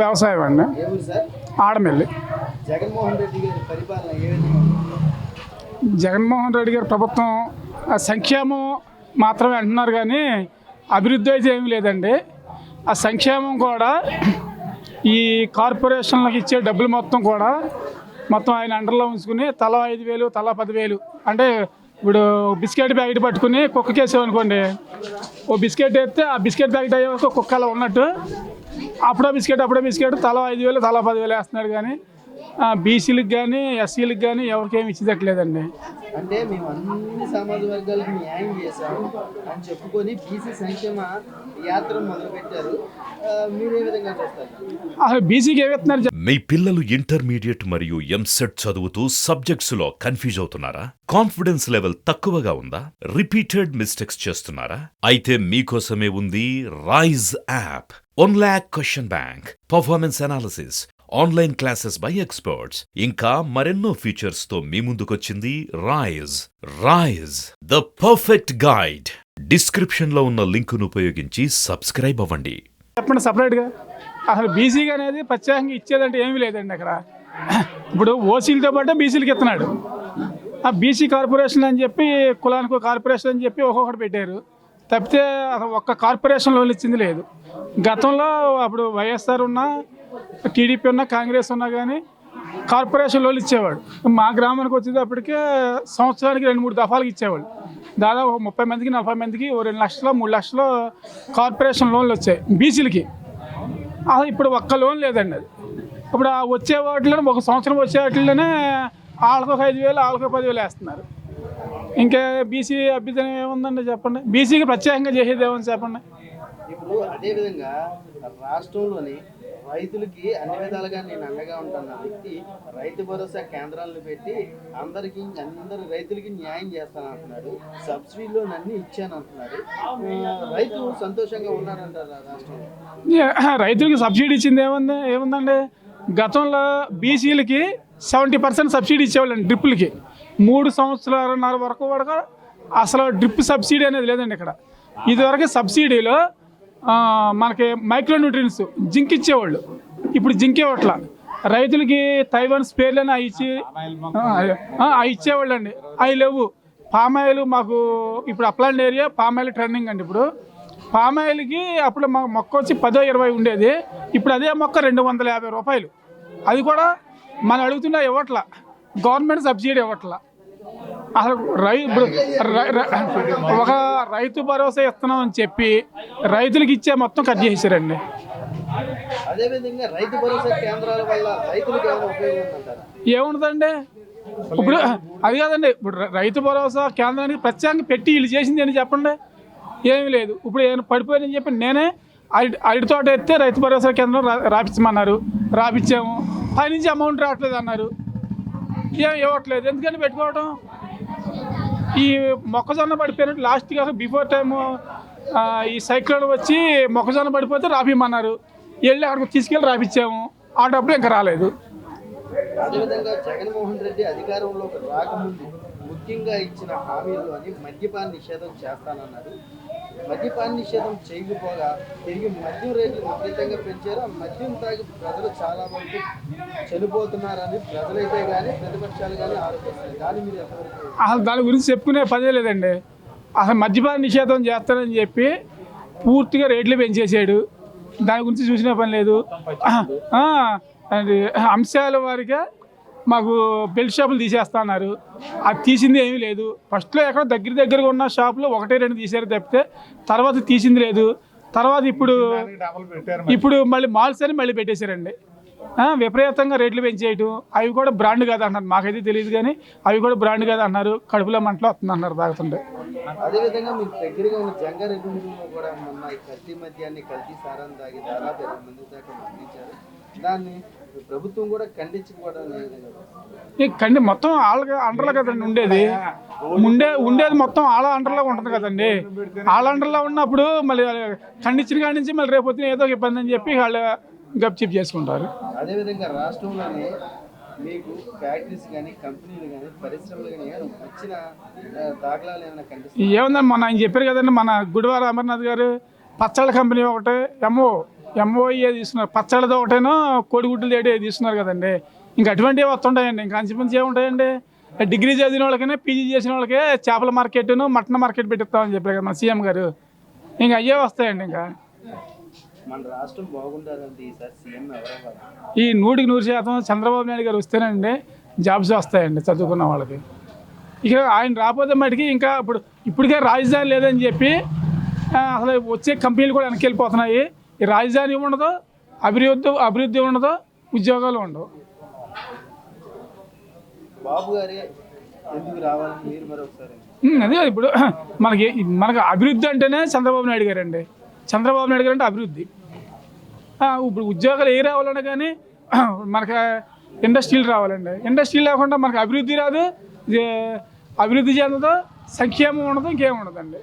వ్యవసాయం అండి. ఆడమెల్లి. జగన్మోహన్ రెడ్డి గారి పరిపాలన ఏ విధంగా ఉంది? జగన్మోహన్ రెడ్డి గారి ప్రభుత్వం ఆ సంక్షేమం మాత్రమే అంటున్నారు కానీ అభివృద్ధి అయితే ఏమీ లేదండి. ఆ సంక్షేమం కూడా ఈ కార్పొరేషన్లకు ఇచ్చే డబ్బులు మొత్తం కూడా మొత్తం ఆయన అండర్లో ఉంచుకుని తలా ఐదు వేలు తలా పదివేలు అంటే ఇప్పుడు బిస్కెట్ ప్యాకెట్ పట్టుకుని కుక్కకి వేసామనుకోండి ఓ బిస్కెట్ వేస్తే ఆ బిస్కెట్ ప్యాకెట్ అయ్యే వరకు కుక్క అలా ఉన్నట్టు అప్పుడో బిస్కెట్ అప్పుడో బిస్కెట్ తలా ఐదు వేలు తలా పదివేలు వేస్తున్నాడు కానీ బీసీలకు కానీ ఎస్సీలకు కానీ ఎవరికేమి ఇచ్చేదట్లేదండి అంటే మేము అన్ని సమాజ వర్గాలకు న్యాయం చేశాము అని చెప్పుకొని బీసీ సంక్షేమ యాత్ర మొదలుపెట్టారు. ఆ, మీరు ఏ విధంగా చూస్తారు? అసలు బీసీకి ఏమిస్తున్నారు మీ పిల్లలు ఇంటర్మీడియట్ మరియు ఎంసెట్ చదువుతూ సబ్జెక్ట్స్లో కన్ఫ్యూజ్ అవుతున్నారా? కాన్ఫిడెన్స్ లెవెల్ తక్కువగా ఉందా? రిపీటెడ్ మిస్టేక్స్ చేస్తున్నారా? అయితే మీకోసమే ఉంది Rise app one lakh question bank performance analysis online classes by experts ఇంకా మరెన్నో ఫీచర్స్తో మీ ముందుకొచ్చింది Rise Rise the perfect guide డిస్క్రిప్షన్లో ఉన్న లింకును ఉపయోగించి సబ్స్క్రైబ్ అవ్వండి. చెప్పండి సపరేట్గా. అసలు బీసీగా అనేది ప్రత్యేకంగా ఇచ్చేదంటే ఏమీ లేదండి అక్కడ. ఇప్పుడు ఓసీలతో పాటు బీసీలకి ఇస్తున్నాడు. ఆ బీసీ కార్పొరేషన్ అని చెప్పి కులానికి ఒక కార్పొరేషన్ అని చెప్పి ఒక్కొక్కటి పెట్టారు. తప్పితే అసలు ఒక్క కార్పొరేషన్ లోన్ ఇచ్చింది లేదు. గతంలో అప్పుడు వైఎస్ఆర్ ఉన్నా టీడీపీ ఉన్నా కాంగ్రెస్ ఉన్నా కానీ కార్పొరేషన్ లోన్లు ఇచ్చేవాడు. మా గ్రామానికి వచ్చేటప్పటికే సంవత్సరానికి రెండు మూడు దఫాలకు ఇచ్చేవాడు దాదాపు ముప్పై మందికి నలభై మందికి ఓ రెండు లక్షలు మూడు లక్షలు కార్పొరేషన్ లోన్లు వచ్చాయి బీసీలకి. అసలు ఇప్పుడు ఒక్క లోన్ లేదండి అది. ఇప్పుడు ఆ వచ్చే వాటిలోనే ఒక సంవత్సరం వచ్చే వాటిలోనే వాళ్ళకు ఒక ఐదు వేలు వాళ్ళకు పదివేలు వేస్తున్నారు. ఇంకా బీసీ అభ్యుదయం ఏముందండి చెప్పండి? బీసీకి ప్రత్యేకంగా చేసేది ఏమని చెప్పండి? ఇప్పుడు అదే విధంగా రాష్ట్రంలోని రైతులకి అన్ని విధాలుగా నేను అండగా ఉంటాను. వ్యక్తి రైతు భరోసా కేంద్రాలను పెట్టి అందరికి అందరు రైతులకి న్యాయం చేస్తాను అంటున్నాడు సబ్సిడీలో అన్ని ఇచ్చాను అంటున్నాడు రైతు సంతోషంగా ఉన్నారంటారు ఆ రాష్ట్రంలో రైతులకి సబ్సిడీ ఇచ్చింది ఏముంది ఏముందండి? గతంలో బీసీలకి సెవెంటీ పర్సెంట్ సబ్సిడీ ఇచ్చేవాళ్ళండి డ్రిప్పులకి. మూడు సంవత్సరాలన్నర వరకు వరకు అసలు డ్రిప్ సబ్సిడీ అనేది లేదండి ఇక్కడ. ఇదివరకు సబ్సిడీలో మనకి మైక్రో న్యూట్రియన్స్ జింక్ ఇచ్చేవాళ్ళు. ఇప్పుడు జింక్ ఇవ్వట్ల. రైతులకి తైవాన్ స్పేర్లు అవి ఇచ్చి అవి ఇచ్చేవాళ్ళు అండి అవి లేవు. పామాయిల్ మాకు ఇప్పుడు అప్లాండ్ ఏరియా పామాయిల్ ట్రెండింగ్ అండి ఇప్పుడు. పామాయిల్కి అప్పుడు మా మొక్క వచ్చి పదో ఇరవై ఉండేది. ఇప్పుడు అదే మొక్క రెండు వందల యాభై రూపాయలు. అది కూడా మనం అడుగుతున్నా ఇవ్వట్ల. Government subsidy ఇవ్వట్ల. అసలు రై ఒక రైతు భరోసా ఇస్తున్నాం అని చెప్పి రైతులకు ఇచ్చే మొత్తం కట్ చేసారండి రైతు భరోసా కేంద్రాల వల్ల రైతులకు ఏముండదండి ఇప్పుడు అది కాదండి ఇప్పుడు రైతు భరోసా కేంద్రానికి ప్రత్యేకంగా పెట్టి వీళ్ళు చేసింది అని చెప్పండి? ఏమీ లేదు. ఇప్పుడు ఏమైనా పడిపోయిందని చెప్పి నేనే అరటి అరటి తోట ఎత్తే రైతు భరోసా కేంద్రం రా రాపించమన్నారు రాపించాము పైనుంచి అమౌంట్ రావట్లేదు అన్నారు. ఏం ఇవ్వట్లేదు. ఎందుకని పెట్టుకోవటం? ఈ మొక్కజొన్న పడిపోయినట్టు లాస్ట్ కాక బిఫోర్ టైము ఈ సైక్లోన్ వచ్చి మొక్కజొన్న పడిపోతే రాపిమ్మన్నారు వెళ్ళి అక్కడికి తీసుకెళ్ళి రాపిచ్చాము. ఆ డబ్బులు ఇంకా రాలేదు. అదేవిధంగా జగన్మోహన్ రెడ్డి అధికారంలోకి రాకముందు ముఖ్యంగా ఇచ్చిన హామీలు అని మద్యపాన నిషేధం చేస్తానన్నారు. మద్యపాన నిషేధం చేయకపోగా తిరిగి మద్యం రేట్లు విపరీతంగా పెంచారు. ఆ మద్యం తాగి ప్రజలు చాలా వరకు చనిపోతున్నారని ప్రజలైతే కానీ ప్రతిపక్షాలు కానీ ఆరోపిస్తున్నారు. దాన్ని మీరు ఎంతవరకు అసలు దాని గురించి చెప్పుకునే పదే లేదండి అసలు మద్యపాన నిషేధం చేస్తానని చెప్పి పూర్తిగా రేట్లు పెంచేసాడు దాని గురించి చూసిన పని లేదు. ఆ, అది అంశాల వారిగా మాకు బెల్ట్ షాపులు తీసేస్తా అన్నారు. అది తీసింది ఏమీ లేదు. ఫస్ట్లో ఎక్కడ దగ్గర దగ్గరగా ఉన్న షాపులో ఒకటే రెండు తీసారు తప్పితే తర్వాత తీసింది లేదు. తర్వాత ఇప్పుడు ఇప్పుడు మళ్ళీ మాల్స్ అని మళ్ళీ పెట్టేశారండి. విపరీతంగా రేట్లు పెంచేయటం. అవి కూడా బ్రాండ్ కాదు అంటున్నారు మాకైతే తెలియదు కానీ అవి కూడా బ్రాండ్ కాదు అన్నారు కడుపులో మంటలు వస్తుంది అన్నారు తాగుతుంటే. అదేవిధంగా మీకు దగ్గరగా ఉన్న కూడా మొన్న కల్తీ మద్యాన్ని కల్తీ సారాన్ని తాగి దాదాపు ఇరవై మంది దాకా మరణించారు. దాన్ని ప్రభుత్వం కూడా ఖండించుకోవడం మొత్తం వాళ్ళ అండర్లో కదండి ఉండేది. ఉండే ఉండేది మొత్తం వాళ్ళ అండర్లో ఉంటుంది కదండి. వాళ్ళ అండర్లో ఉన్నప్పుడు మళ్ళీ ఖండించిన కాడి నుంచి మళ్ళీ రేపు ఏదో ఇబ్బంది అని చెప్పి వాళ్ళు గప్చిప్ చేసుకుంటారు. అదేవిధంగా రాష్ట్రంలోనే మీకు ఫ్యాక్టరీస్ కానీ కంపెనీలు కానీ పరిశ్రమలు కానీ వచ్చిన దాఖలాలు ఏమైనా కనిపిస్తాయి ఏముందని మొన్న ఆయన చెప్పారు కదండి మన గుడివార అమర్నాథ్ గారు పచ్చళ్ళ కంపెనీ ఒకటి ఎంఓ ఎంఓఏ తీసుకున్నారు పచ్చళ్ళతో ఒకటేనో కోడిగుడ్లు తేటి తీసుకున్నారు కదండి. ఇంకా అటువంటివి వస్తుంటాయండి. ఇంకా అంచుమించి ఏముంటాయండి డిగ్రీ చదివిన వాళ్ళకనే పీజీ చేసిన వాళ్ళకే చేపల మార్కెట్ను మటన్ మార్కెట్ పెట్టిస్తామని చెప్పారు కదా మన సీఎం గారు. ఇంకా అయ్యే వస్తాయండి ఇంకా. మన రాష్ట్రం బాగుండాలంటే ఈసారి సీఎం ఎవరవ్వాలి ఈ నూటికి నూరు శాతం చంద్రబాబు నాయుడు గారు వస్తేనండి జాబ్స్ వస్తాయండి చదువుకున్న వాళ్ళకి. ఇక ఆయన రాకపోతే మటుకి ఇంకా ఇప్పుడు ఇప్పటికే రాజధాని లేదని చెప్పి అసలు వచ్చే కంపెనీలు కూడా వెనక్కి వెళ్ళిపోతున్నాయి. ఈ రాజధాని ఉండదు? అభివృద్ధి అభివృద్ధి ఉండదు? ఉద్యోగాలు ఉండవు. బాబు గారే ఎందుకు రావాలని మీరు మరొకసారి ఉమ్, అదే ఇప్పుడు మనకి మనకు అభివృద్ధి అంటేనే చంద్రబాబు నాయుడు గారు అండి చంద్రబాబు నాయుడు గారు అంటే అభివృద్ధి ఇప్పుడు ఉద్యోగాలు ఏ రావాలన్నా కానీ మనకి ఇండస్ట్రీలు రావాలండి. ఇండస్ట్రీ లేకుండా మనకు అభివృద్ధి రాదు. అభివృద్ధి చెందదు. సంక్షేమం ఉండదు ఇంకేం ఉండదండి.